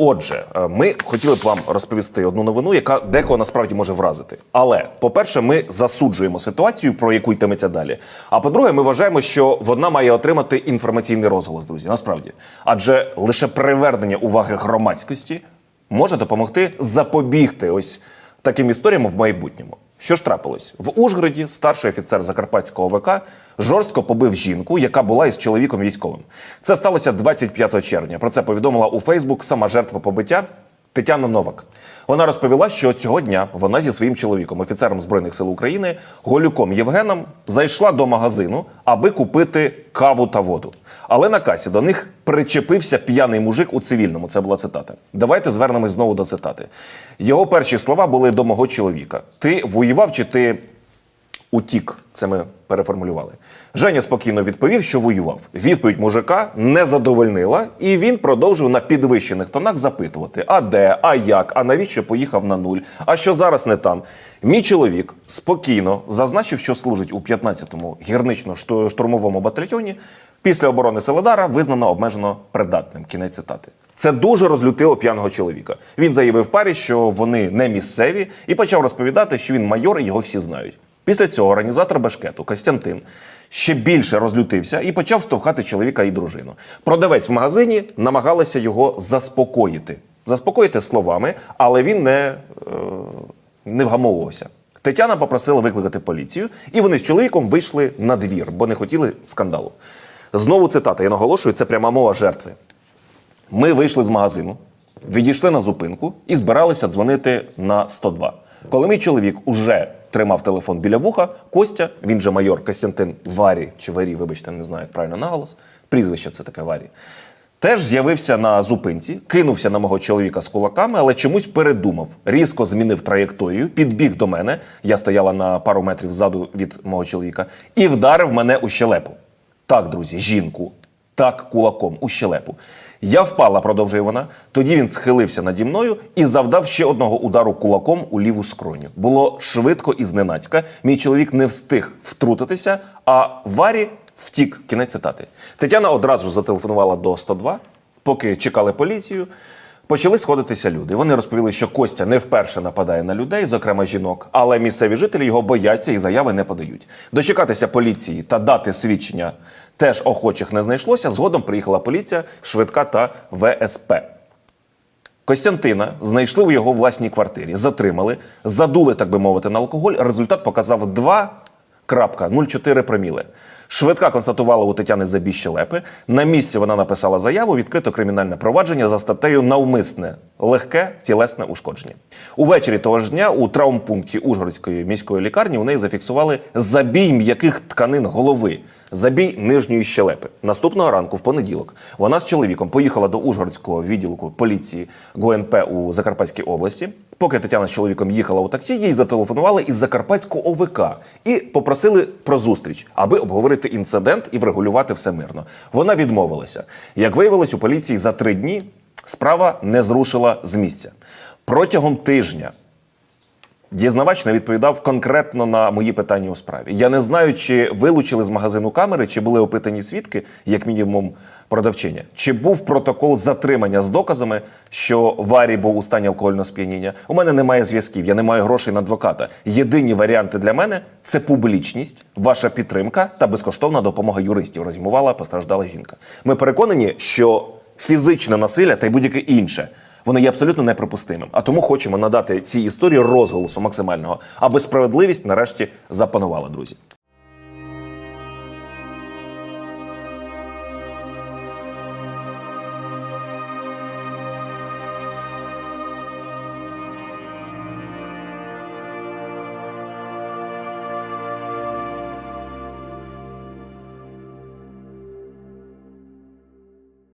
Отже, е, ми хотіли б вам розповісти одну новину, яка декого насправді може вразити. Але, по-перше, ми засуджуємо ситуацію, про яку йтиметься далі. А по-друге, ми вважаємо, що вона має отримати інформаційний розголос, друзі. Насправді, адже лише привернення уваги громадськості може допомогти запобігти ось таким історіям в майбутньому. Що ж трапилось? В Ужгороді старший офіцер Закарпатського ВК жорстко побив жінку, яка була із чоловіком військовим. Це сталося 25 червня. Про це повідомила у Фейсбук сама жертва побиття Тетяна Новак. Вона розповіла, що цього дня вона зі своїм чоловіком, офіцером збройних сил України, Голюком Євгеном, зайшла до магазину, аби купити каву та воду. Але на касі до них причепився п'яний мужик у цивільному. Це була цитата. Давайте звернемось знову до цитати. Його перші слова були до мого чоловіка: Ти воював чи ти утік? Це ми переформулювали. Женя спокійно відповів, що воював. Відповідь мужика не задовольнила, і він продовжив на підвищених тонах запитувати: а де, а як, а навіщо поїхав на нуль? А що зараз не там? Мій чоловік спокійно зазначив, що служить у 15-му гірнично-штурмовому батальйоні. Після оборони Селедара визнано обмежено придатним. Кінець цитати. Це дуже розлютило п'яного чоловіка. Він заявив парі, що вони не місцеві, і почав розповідати, що він майор і його всі знають. Після цього організатор бешкету Костянтин ще більше розлютився і почав штовхати чоловіка і дружину. Продавець в магазині намагалася його заспокоїти. Заспокоїти словами, але він не, е, не вгамовувався. Тетяна попросила викликати поліцію, і вони з чоловіком вийшли на двір, бо не хотіли скандалу. Знову цитата, я наголошую, це пряма мова жертви. Ми вийшли з магазину, відійшли на зупинку і збиралися дзвонити на 102. Коли мій чоловік уже тримав телефон біля вуха, Костя, він же майор Костянтин Варі чи Варі, вибачте, не знаю, як правильно наголос. Прізвище це таке Варі. Теж з'явився на зупинці, кинувся на мого чоловіка з кулаками, але чомусь передумав. Різко змінив траєкторію, підбіг до мене. Я стояла на пару метрів ззаду від мого чоловіка, і вдарив мене у щелепу. Так, друзі, жінку, так кулаком у щелепу. Я впала, продовжує вона. Тоді він схилився наді мною і завдав ще одного удару кулаком у ліву скроню. Було швидко і зненацька. Мій чоловік не встиг втрутитися, а Варі втік. Кінець цитати. Тетяна одразу зателефонувала до 102, поки чекали поліцію. Почали сходитися люди. Вони розповіли, що Костя не вперше нападає на людей, зокрема жінок, але місцеві жителі його бояться і заяви не подають. Дочекатися поліції та дати свідчення теж охочих не знайшлося. Згодом приїхала поліція, швидка та ВСП. Костянтина знайшли у його власній квартирі, затримали, задули, так би мовити, на алкоголь. Результат показав 2,04 проміли. Швидка констатувала у Тетяни забій щелепи. На місці вона написала заяву, відкрито кримінальне провадження за статтею навмисне легке тілесне ушкодження. Увечері того ж дня у травмпункті Ужгородської міської лікарні у неї зафіксували забій м'яких тканин голови. Забій нижньої щелепи. Наступного ранку, в понеділок, вона з чоловіком поїхала до Ужгородського відділку поліції ГУНП у Закарпатській області. Поки Тетяна з чоловіком їхала у таксі, їй зателефонували із Закарпатського ОВК і попросили про зустріч, аби обговорити інцидент і врегулювати все мирно. Вона відмовилася. Як виявилось, у поліції за три дні справа не зрушила з місця. Протягом тижня Дізнавач не відповідав конкретно на мої питання у справі. Я не знаю, чи вилучили з магазину камери, чи були опитані свідки, як мінімум продавчиня, чи був протокол затримання з доказами, що Варі був у стані алкогольного сп'яніння. У мене немає зв'язків, я не маю грошей на адвоката. Єдині варіанти для мене це публічність, ваша підтримка та безкоштовна допомога юристів. Розмовала постраждала жінка. Ми переконані, що фізичне насилля та й будь-яке інше. Воно є абсолютно неприпустимим. А тому хочемо надати цій історії розголосу максимального, аби справедливість нарешті запанувала, друзі.